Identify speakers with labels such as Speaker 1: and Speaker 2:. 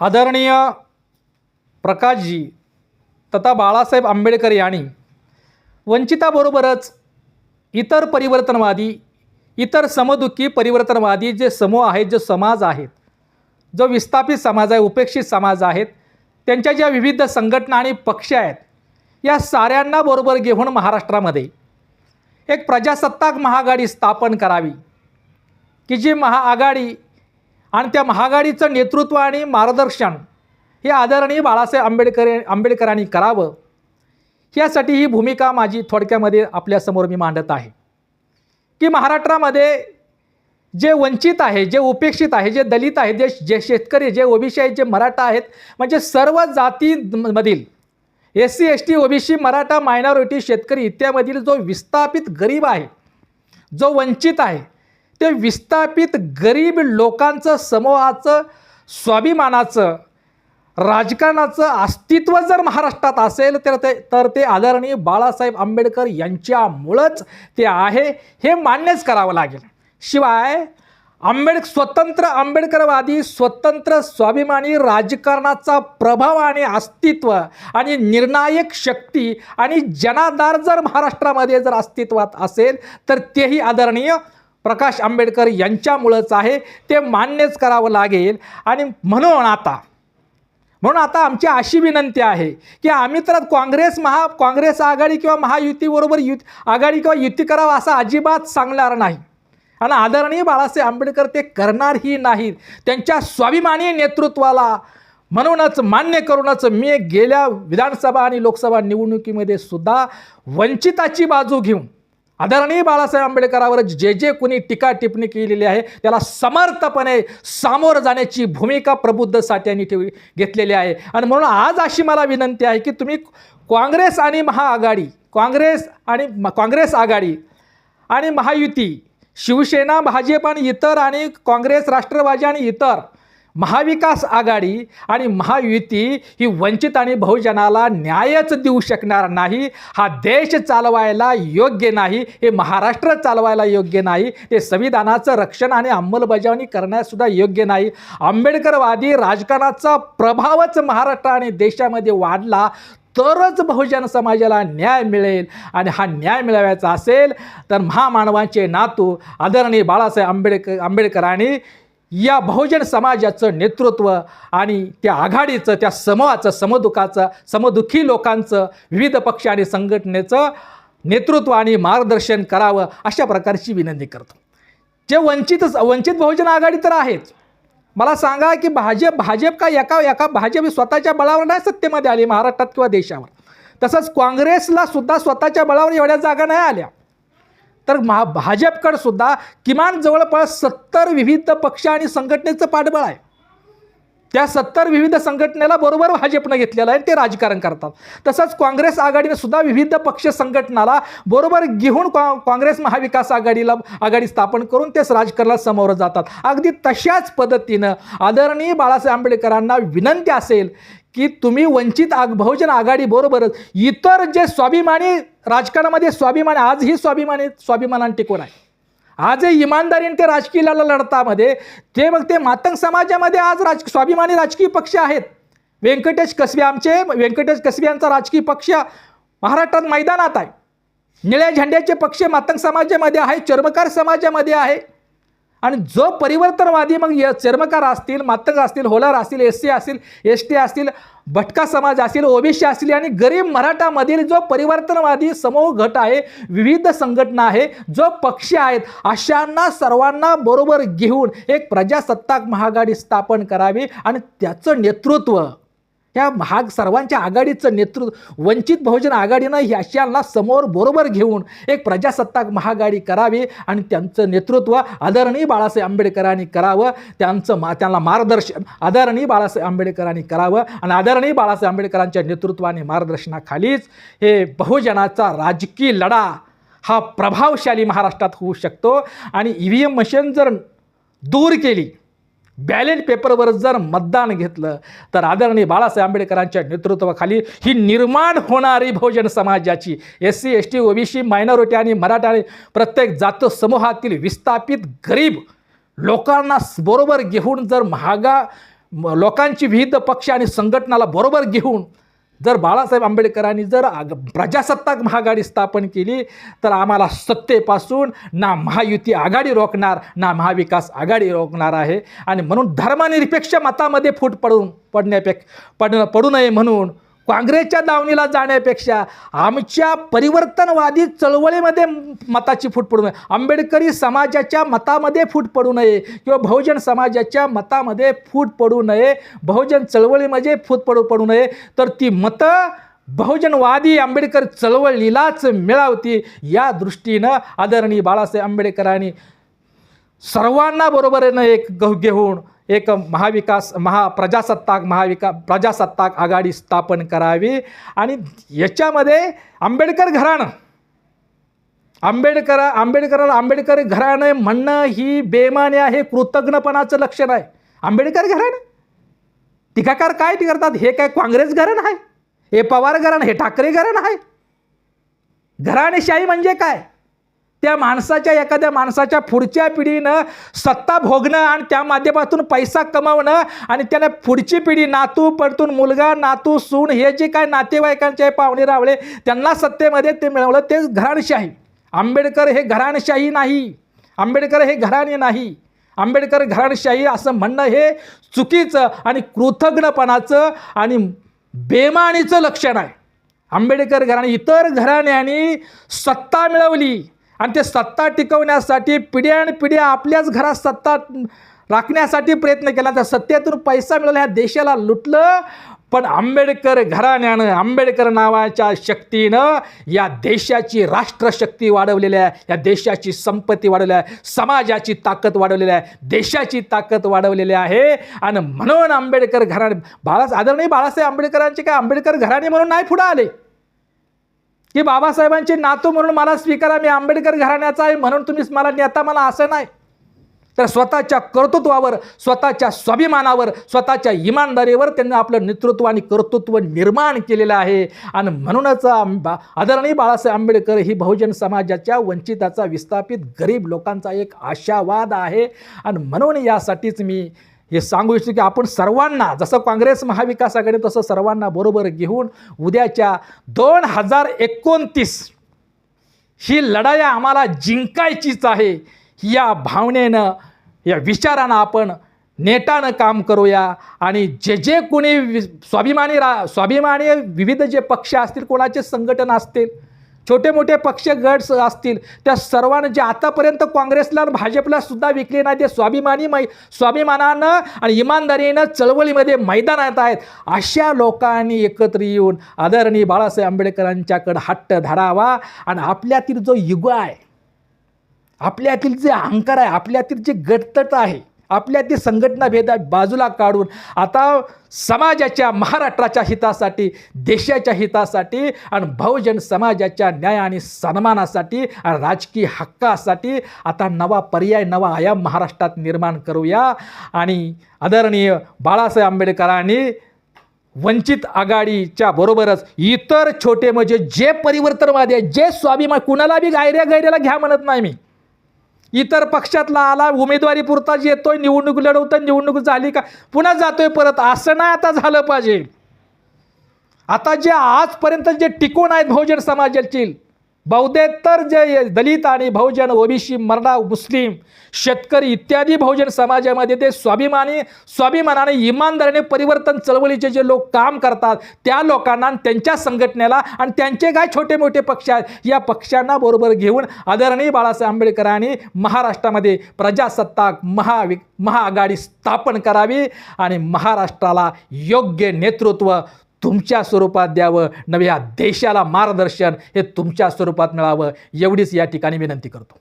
Speaker 1: आदरणीय प्रकाशजी तथा बाळासाहेब आंबेडकर यांनी वंचिताबरोबरच इतर परिवर्तनवादी इतर समदुःखी परिवर्तनवादी जे समूह आहेत जे समाज आहेत जो विस्थापित समाज आहे उपेक्षित समाज आहेत त्यांच्या ज्या विविध संघटना आणि पक्ष आहेत या साऱ्यांना बरोबर घेऊन महाराष्ट्रामध्ये एक प्रजासत्ताक महाआघाडी स्थापन करावी की जी महाआघाडी आणि त्या महागाडीचं नेतृत्व आणि मार्गदर्शन हे आदरणीय बाळासाहेब आंबेडकर आंबेडकरांनी करावं यासाठी ही भूमिका माझी थोडक्यामध्ये आपल्यासमोर मी मांडत आहे. की महाराष्ट्रामध्ये जे वंचित आहे जे उपेक्षित आहे जे दलित आहे जे जे शेतकरी जे ओबीसी आहेत जे मराठा आहेत म्हणजे सर्व जातीमधील S C S T OBC Maratha minority शेतकरी इत्यामधील जो विस्थापित गरीब आहे जो वंचित आहे ते विस्थापित गरीब लोकांचं समूहाचं स्वाभिमानाचं राजकारणाचं अस्तित्व जर महाराष्ट्रात असेल तर ते तर ते आदरणीय बाळासाहेब आंबेडकर यांच्यामुळंच ते आहे हे मान्यच करावं लागेल. शिवाय आंबेड स्वतंत्र आंबेडकरवादी स्वतंत्र स्वाभिमानी राजकारणाचा प्रभाव आणि अस्तित्व आणि निर्णायक शक्ती आणि जनाधार जर महाराष्ट्रामध्ये जर अस्तित्वात असेल तर तेही आदरणीय प्रकाश आंबेडकर यांच्यामुळंच आहे. ते मान्यच करावं लागेल. आणि म्हणून आता म्हणून आता आमची अशी विनंती आहे की आम्ही तर काँग्रेस महा काँग्रेस आघाडी किंवा महायुतीबरोबर युती आघाडी किंवा युती करावं असं अजिबात सांगणार नाही. आणि आदरणीय बाळासाहेब आंबेडकर ते करणारही नाहीत. त्यांच्या स्वाभिमानी नेतृत्वाला म्हणूनच मान्य करूनच मी गेल्या विधानसभा आणि लोकसभा निवडणुकीमध्ये सुद्धा वंचिताची बाजू घेऊन आदरणीय बाळासाहेब आंबेडकरावर जे जे कुणी टीका टिप्पणी केलेली आहे त्याला समर्थपणे सामोरं जाण्याची भूमिका प्रबुद्ध साठ्यांनी ठेव घेतलेली आहे. आणि म्हणून आज अशी मला विनंती आहे की तुम्ही काँग्रेस आणि महाआघाडी काँग्रेस आणि काँग्रेस आघाडी आणि महायुती शिवसेना भाजप आणि इतर आणि काँग्रेस राष्ट्रवादी आणि इतर महाविकास आघाडी आणि महायुती ही वंचित आणि बहुजनाला न्यायच देऊ शकणार नाही. हा देश चालवायला योग्य नाही. हे महाराष्ट्र चालवायला योग्य नाही. हे संविधानाचं रक्षण आणि अंमलबजावणी करण्यासुद्धा योग्य नाही. आंबेडकरवादी राजकारणाचा प्रभावच महाराष्ट्र आणि देशामध्ये वाढला तरच बहुजन समाजाला न्याय मिळेल. आणि हा न्याय मिळवायचा असेल तर महामानवांचे नातू आदरणीय बाळासाहेब आंबेडकर आंबेडकरांनी या बहुजन समाजाचं नेतृत्व आणि त्या आघाडीचं त्या समूहाचं समदुखाचं समदुखी लोकांचं विविध पक्ष आणि संघटनेचं नेतृत्व आणि मार्गदर्शन करावं अशा प्रकारची विनंती करतो. जे वंचितच वंचित बहुजन आघाडी तर आहेच. मला सांगा की भाजप भाजप का एका एका भाजप स्वतःच्या बळावर नाही सत्तेमध्ये आली महाराष्ट्रात किंवा देशावर? तसंच काँग्रेसला सुद्धा स्वतःच्या बळावर एवढ्या जागा नाही आल्या. तर महा भाजपकडं सुद्धा किमान जवळपास सत्तर विविध पक्ष आणि संघटनेचं पाठबळ आहे. त्या सत्तर विविध संघटनेला बरोबर भाजपनं घेतलेलं आहे ते राजकारण करतात. तसंच काँग्रेस आघाडीने सुद्धा विविध पक्ष संघटनाला बरोबर घेऊन कॉ काँग्रेस महाविकास आघाडीला आघाडी स्थापन करून तेच राजकारणाला समोर जातात. अगदी तशाच पद्धतीनं आदरणीय बाळासाहेब आंबेडकरांना विनंती असेल की तुम्ही वंचित आग बहुजन आघाडीबरोबरच इतर जे स्वाभिमानी राजकारणामध्ये स्वाभिमान आजही स्वाभिमानी स्वाभिमानाने टिकून आहे. आज इमानदारीने ते राजकीय लढा लढतामध्ये ते मग ते मातंग समाजामध्ये आज राज स्वाभिमानी राजकीय पक्ष आहेत. व्यंकटेश कसबे आमचे व्यंकटेश कसबे यांचा राजकीय पक्ष महाराष्ट्रात मैदानात आहे. निळ्या झेंड्याचे पक्ष मातंग समाजामध्ये आहे चर्मकार समाजामध्ये आहे. आणि जो परिवर्तनवादी मग य चर्मकार असतील मातंग असतील होलार असतील एस सी असतील एस टी असतील भटका समाज असतील ओबीसी असतील आणि गरीब मराठामधील जो परिवर्तनवादी समूह गट आहे विविध संघटना आहे जो पक्ष आहेत अशांना सर्वांना बरोबर घेऊन एक प्रजासत्ताक महाआघाडी स्थापन करावी आणि त्याचं नेतृत्व ह्या महाग सर्वांच्या आघाडीचं नेतृत्व वंचित बहुजन आघाडीनं ह्याशांना समोर बरोबर घेऊन एक प्रजासत्ताक महाआघाडी करावी आणि त्यांचं नेतृत्व आदरणीय बाळासाहेब आंबेडकरांनी करावं. त्यांचं मा त्यांना मार्गदर्शन आदरणीय बाळासाहेब आंबेडकरांनी करावं आणि आदरणीय बाळासाहेब आंबेडकरांच्या नेतृत्वाने मार्गदर्शनाखालीच हे बहुजनाचा राजकीय लढा हा प्रभावशाली महाराष्ट्रात होऊ शकतो. आणि ई व्ही एम मशीन जर दूर केली बॅलेट पेपरवर जर मतदान घेतलं तर आदरणीय बाळासाहेब आंबेडकरांच्या नेतृत्वाखाली ही निर्माण होणारी बहुजन समाजाची S C S T OBC minority आणि मराठा आणि प्रत्येक जात समूहातील विस्थापित गरीब लोकांना बरोबर घेऊन जर महागा लोकांची विविध पक्ष आणि संघटनाला बरोबर घेऊन जर बाळासाहेब आंबेडकरांनी जर प्रजासत्ताक महाआघाडी स्थापन केली तर आम्हाला सत्तेपासून ना महायुती आघाडी रोखणार ना महाविकास आघाडी रोखणार आहे. आणि म्हणून धर्मनिरपेक्ष मतामध्ये फूट पडून पडण्यापेक्ष पड पडू नये म्हणून काँग्रेसच्या दावणीला जाण्यापेक्षा आमच्या परिवर्तनवादी चळवळीमध्ये मताची फूट पडू नये. आंबेडकरी समाजाच्या मतामध्ये फूट पडू नये किंवा बहुजन समाजाच्या मतामध्ये फूट पडू नये बहुजन चळवळीमध्ये फूट पडू पडू नये तर ती मतं बहुजनवादी आंबेडकर चळवळीलाच मिळावती या दृष्टीनं आदरणीय बाळासाहेब आंबेडकरांनी सर्वांना बरोबरीनं एक गहू घेऊन एक महाविकास महा प्रजासत्ताक महाविका प्रजासत्ताक आघाडी स्थापन करावी. आणि याच्यामध्ये आंबेडकर घराणं. आंबेडकर आंबेडकराला आंबेडकर घराणं म्हणणं ही बेमाने आहे कृतज्ञपणाचं लक्षण आहे. आंबेडकर घराणं. टीकाकार काय टी करतात? हे काय काँग्रेस घराणं आहे? हे पवार घराणं हे ठाकरे घराणं आहे? घराणेशाही म्हणजे काय? त्या माणसाच्या एखाद्या माणसाच्या पुढच्या पिढीनं सत्ता भोगणं आणि त्या माध्यमातून पैसा कमावणं आणि त्याला पुढची पिढी नातू परतून मुलगा नातू सून हे जे काय नातेवाईकांचे पाहुणे रावळे त्यांना सत्तेमध्ये ते मिळवलं ते घराणशाही. आंबेडकर हे घराणशाही नाही. आंबेडकर हे घराणे नाही. आंबेडकर घराणशाही असं म्हणणं हे चुकीचं आणि कृतज्ञपणाचं आणि बेमानीचं लक्षण आहे. आंबेडकर घराणे इतर घराण्यांनी सत्ता मिळवली. आणि ते सत्ता टिकवण्यासाठी पिढ्यान पिढ्या आपल्याच घरात सत्ता राखण्यासाठी प्रयत्न केला. त्या सत्तेतून पैसा मिळाला ह्या देशाला लुटलं. पण आंबेडकर घराण्यानं आंबेडकर नावाच्या शक्तीनं या देशाची राष्ट्रशक्ती वाढवलेली आहे. या देशाची संपत्ती वाढवली आहे. समाजाची ताकद वाढवलेली आहे. देशाची ताकद वाढवलेली आहे. आणि म्हणून आंबेडकर घराणे बाळा आदरणीय बाळासाहेब आंबेडकरांचे काय? आंबेडकर घराणे म्हणून नाही पुढं आले. की बाबासाहेबांचे नातू म्हणून मला स्वीकारा मी आंबेडकर घराण्याचा आहे म्हणून तुम्ही मला नेता मला असं नाही. तर स्वतःच्या कर्तृत्वावर स्वतःच्या स्वाभिमानावर स्वतःच्या इमानदारीवर त्यांनी आपलं नेतृत्व आणि कर्तृत्व निर्माण केलेलं आहे. आणि म्हणूनच आंबा आदरणीय बाळासाहेब आंबेडकर ही बहुजन समाजाच्या वंचिताचा विस्थापित गरीब लोकांचा एक आशावाद आहे. आणि म्हणून यासाठीच मी हे सांगू इच्छितो की आपण सर्वांना जसं काँग्रेस महाविकास आघाडी तसं सर्वांना बरोबर घेऊन उद्याच्या दोन हजार एकोणतीस ही लढाई आम्हाला जिंकायचीच आहे या भावनेनं या विचारानं आपण नेटानं काम करूया. आणि जे जे कोणी वि स्वाभिमानी रा स्वाभिमानी विविध जे पक्ष असतील कोणाचे संघटन असतील छोटे मोठे पक्ष गट स- असतील त्या सर्वांना जे आतापर्यंत काँग्रेसला आणि भाजपला सुद्धा विकले नाही ते स्वाभिमानी मै स्वाभिमानानं आणि इमानदारीनं चळवळीमध्ये मैदानात आहेत. अशा लोकांनी एकत्र येऊन आदरणीय बाळासाहेब आंबेडकरांच्याकडं हट्ट धरावा आणि आपल्यातील जो युग आहे आपल्यातील जे अहंकार आहे आपल्यातील जे गटतट आहे आपल्या ती संघटना भेद बाजूला काढून आता समाजाच्या महाराष्ट्राच्या हितासाठी देशाच्या हितासाठी आणि बहुजन समाजाच्या न्याय आणि सन्मानासाठी आणि राजकीय हक्कासाठी आता नवा पर्याय नवा आयाम महाराष्ट्रात निर्माण करूया. आणि आदरणीय बाळासाहेब आंबेडकरांनी वंचित आघाडीच्या बरोबरच इतर छोटे म्हणजे जे परिवर्तनवादी आहे जे स्वाभिमान कुणाला बी गायऱ्या गैऱ्याला घ्या म्हणत नाही मी. इतर पक्षातला आला उमेदवारी पुरताच येतोय निवडणूक लढवतोय निवडणूक झाली का? पुन्हा जातोय परत. असं नाही आता झालं पाहिजे. आता जे आजपर्यंत जे टिकून आहेत बहुजन समाजाची बहुतेतर जे दलित आणि बहुजन ओबीसी मराठा मुस्लिम शेतकरी इत्यादी बहुजन समाजामध्ये ते स्वाभिमानी स्वाभिमानाने इमानदारीने परिवर्तन चळवळीचे जे लोक काम करतात त्या लोकांना आणि त्यांच्या संघटनेला आणि त्यांचे काय छोटे मोठे पक्ष आहेत या पक्षांना बरोबर घेऊन आदरणीय बाळासाहेब आंबेडकरांनी महाराष्ट्रामध्ये प्रजासत्ताक महावि महाआघाडी स्थापन करावी आणि महाराष्ट्राला योग्य नेतृत्व तुमच्या स्वरूपात द्यावं नव्या देशाला मार्गदर्शन हे तुमच्या स्वरूपात मिळावं एवढीच या ठिकाणी विनंती करतो.